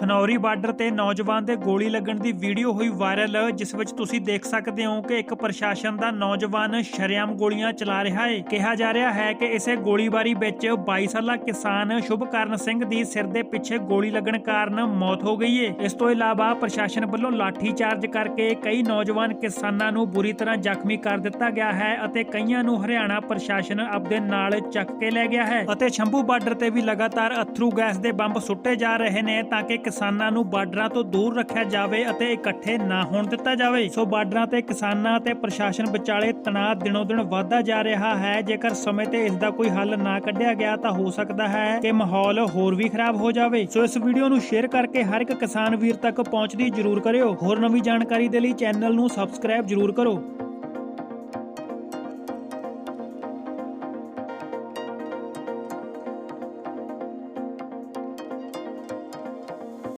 Khanauri border ਤੇ ਨੌਜਵਾਨ ਦੇ ਗੋਲੀ ਲੱਗਣ ਦੀ ਵੀਡੀਓ ਹੋਈ ਵਾਇਰਲ, ਜਿਸ ਵਿੱਚ ਤੁਸੀਂ ਦੇਖ ਸਕਦੇ ਹੋ ਕਿ ਇੱਕ ਪ੍ਰਸ਼ਾਸਨ ਦਾ ਨੌਜਵਾਨ ਸ਼ਰੇਆਮ ਗੋਲੀਆਂ ਚਲਾ ਰਿਹਾ ਹੈ। ਕਿਹਾ ਜਾ ਰਿਹਾ ਹੈ ਕਿ ਇਸੇ ਗੋਲੀਬਾਰੀ ਵਿੱਚ 22 ਸਾਲਾ ਕਿਸਾਨ ਸ਼ੁਭਕਰਨ ਸਿੰਘ ਦੀ ਸਿਰ ਦੇ ਪਿੱਛੇ ਗੋਲੀ ਲੱਗਣ ਕਾਰਨ ਮੌਤ ਹੋ ਗਈ ਹੈ ਇਸ ਤੋਂ ਇਲਾਵਾ ਪ੍ਰਸ਼ਾਸਨ ਵੱਲੋਂ ਲਾਠੀ ਚਾਰਜ ਕਰਕੇ ਕਈ ਨੌਜਵਾਨ ਕਿਸਾਨਾਂ ਨੂੰ ਬੁਰੀ ਤਰ੍ਹਾਂ ਜ਼ਖਮੀ ਕਰ ਦਿੱਤਾ ਗਿਆ ਹੈ ਅਤੇ ਕਈਆਂ ਨੂੰ ਹਰਿਆਣਾ ਪ੍ਰਸ਼ਾਸਨ ਆਪਦੇ ਨਾਲ ਚੱਕ ਕੇ ਲੈ ਗਿਆ ਹੈ। ਅਤੇ ਸ਼ੰਭੂ ਬਾਰਡਰ ਤੇ ਵੀ ਲਗਾਤਾਰ ਅਥਰੂ ਗੈਸ ਦੇ ਬੰਬ ਸੁੱਟੇ ਜਾ ਰਹੇ ਨੇ ਤਾਂ ਕਿ ਕਿਸਾਨਾਂ ਨੂੰ ਬਾਰਡਰਾਂ ਤੋਂ ਦੂਰ ਰੱਖਿਆ ਜਾਵੇ ਅਤੇ ਇਕੱਠੇ ਨਾ ਹੋਣ ਦਿੱਤਾ ਜਾਵੇ। ਸੋ ਬਾਰਡਰਾਂ ਤੇ ਕਿਸਾਨਾਂ ਅਤੇ ਪ੍ਰਸ਼ਾਸਨ ਵਿਚਾਲੇ ਤਣਾਅ ਦਿਨੋ ਦਿਨ ਵਧਦਾ ਜਾ ਰਿਹਾ ਹੈ। ਜੇਕਰ ਸਮੇਂ ਤੇ ਇਸ ਦਾ ਕੋਈ ਹੱਲ ਨਾ ਕੱਢਿਆ ਗਿਆ ਤਾਂ ਹੋ ਸਕਦਾ ਹੈ ਕਿ ਮਾਹੌਲ ਹੋਰ ਵੀ ਖਰਾਬ ਹੋ ਜਾਵੇ। ਸੋ ਇਸ ਵੀਡੀਓ ਨੂੰ ਸ਼ੇਅਰ ਕਰਕੇ ਹਰ ਇੱਕ ਕਿਸਾਨ ਵੀਰ ਤੱਕ ਪਹੁੰਚਦੀ ਜ਼ਰੂਰ ਕਰਿਓ। ਹੋਰ ਨਵੀਂ ਜਾਣਕਾਰੀ ਦੇ ਲਈ ਚੈਨਲ ਨੂੰ ਸਬਸਕ੍ਰਾਈਬ ਜ਼ਰੂਰ ਕਰੋ।